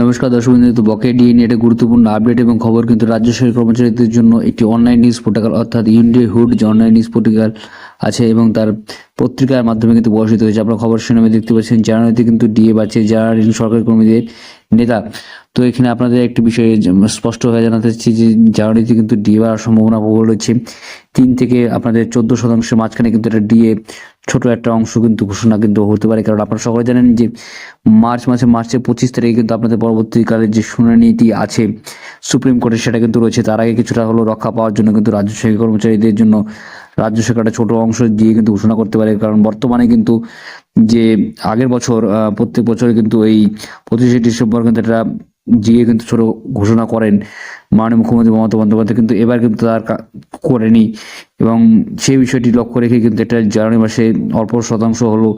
নমস্কার দর্শক বন্ধু তো বকেয়া ডিএ নিয়ে একটা গুরুত্বপূর্ণ আপডেট এবং খবর কিন্তু রাজ্য সরকারি কর্মচারীদের জন্য একটি অনলাইন নিউজ পোর্টাল অর্থাৎ ইন্ডিয়া হুড যে অনলাইন নিউজ পোর্টাল আছে এবং তার পত্রিকার মাধ্যমে কিন্তু প্রকাশিত হয়েছে। আপনার খবর শুনে দেখতে পাচ্ছেন জানুয়ারিতে কিন্তু ডিএ বাড়ছে যারা সরকারি কর্মীদের নেতা, তো এখানে আপনাদের একটি বিষয়ে স্পষ্ট হয়ে জানাতে চাচ্ছি যে জানুয়ারিতে কিন্তু ডিএ বাড়ার সম্ভাবনা প্রবল রয়েছে তিন থেকে আপনাদের চোদ্দ শতাংশের মাঝখানে কিন্তু এটা ডিএ ছোট একটা অংশ কিন্তু ঘোষণা কিন্তু হতে পারে। কারণ আপনারা সকলে জানেন যে মার্চ মাসে, মার্চের পঁচিশ তারিখে কিন্তু আপনাদের পরবর্তীকালে যে শুনানিটি আছে সুপ্রিম কোর্টে সেটা কিন্তু রয়েছে। তার আগে কিছুটা হলো রক্ষা পাওয়ার জন্য কিন্তু রাজ্য সরকারি কর্মচারীদের জন্য রাজ্য সরকার একটা ছোট অংশ দিয়ে কিন্তু ঘোষণা করতে পারে। কারণ বর্তমানে কিন্তু যে আগের বছর প্রত্যেক বছর কিন্তু এই পঁচিশে ডিসেম্বর কিন্তু একটা জিএ কিন্তু ছোট ঘোষণা করেন মাননীয় মুখ্যমন্ত্রী মমতা বন্দ্যোপাধ্যায়, কিন্তু এবার কিন্তু তার করেনি। এবং সেই বিষয়টি লক্ষ্য রেখে কিন্তু এটা জানুয়ারি মাসে অল্প শতাংশ হলো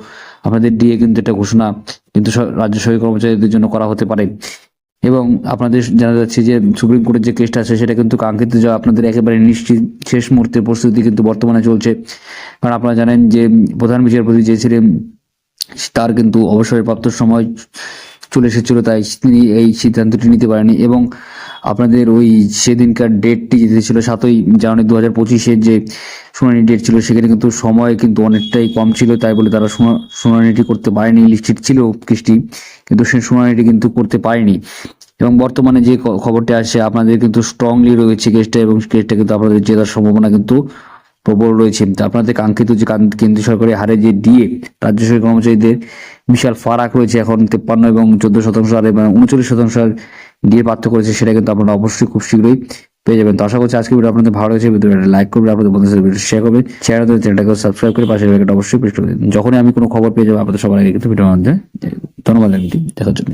আপনাদের দিয়ে কিন্তু এটা ঘোষণা কিন্তু রাজ্য সরকারি কর্মচারীদের জন্য করা হতে পারে। এবং আপনাদের জানা যাচ্ছে যে সুপ্রিম কোর্টের যে কেসটা আছে সেটা কিন্তু কাঙ্ক্ষিত যা আপনাদের একেবারে নিশ্চিত শেষ মুহূর্তের প্রস্তুতি কিন্তু বর্তমানে চলছে। কারণ আপনারা জানেন যে প্রধান বিচারপতি যে ছিলেন, তার কিন্তু অবসরপ্রাপ্ত সময় চলে এসেছিল, তাই তিনি এই সিদ্ধান্তটি নিতে পারেনি এবং আপনাদের ওই সেদিনকার ডেটটি যেতে ছিল সাতই জানুয়ারি দু হাজার পঁচিশের যে শুনানি ডেট ছিল, সেখানে কিন্তু সময় কিন্তু অনেকটাই কম ছিল, তাই বলে তারা শুনানিটি করতে পারেনি। লিস্টেড ছিল কেসটি কিন্তু সেই শুনানিটি কিন্তু করতে পারেনি। এবং বর্তমানে যে খবরটি আসে, আপনাদের কিন্তু স্ট্রংলি রয়েছে কেসটা এবং কেসটা কিন্তু আপনাদের জেতার সম্ভাবনা কিন্তু প্রবল রয়েছে। আপনাদের কাঙ্ক্ষিত যে কেন্দ্রীয় সরকারের হারে যে ডিএ রাজ্য সরকারি কর্মচারীদের বিশাল ফারাক রয়েছে এখন তেপ্পান্ন এবং চোদ্দ শতাংশ আর এবং উনচল্লিশ শতাংশ দিয়ে পার্থক্য করেছে সেটা কিন্তু আপনারা অবশ্যই খুব শীঘ্রই পেয়ে যাবেন। তো আশা করছি আজকে ভিডিও আপনাদের ভালো হয়েছে ভিডিওটা লাইক করবেন, আপনাদের বন্ধুদের সাথে ভিডিও শেয়ার করবেন চ্যানেল চ্যানেলটাকে সাবস্ক্রাইব করে পাশের বেলটা অবশ্যই প্রেস করে দিন যখনই আমি কোনো খবর পেয়ে যাব, আপনাদের সবার আগে কিন্তু ভিডিও আমাদের ধন্যবাদ দেখার জন্য।